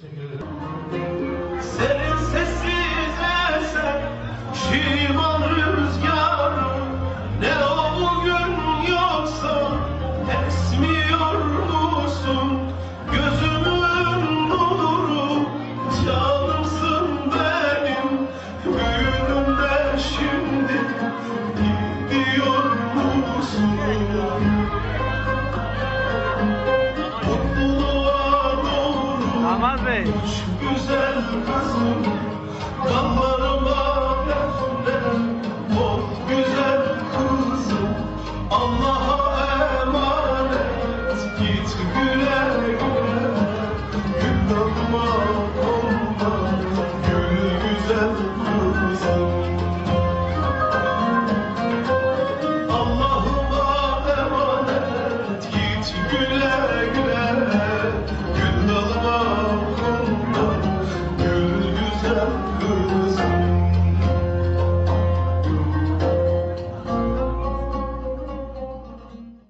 Senin sessiz esen şivan rüzgarı Ne o bugün yoksa esmiyor musun? Gözümün nuru canımsın benim Büyüdüm şimdi gidiyor musun Damat Bey. Güzel kızım Dallarıma defne Oh güzel kızım. Allah'a emanet Git güle güle. Gül dalma olma Gül güzel kızım. Allah'ıma emanet Git güle tantos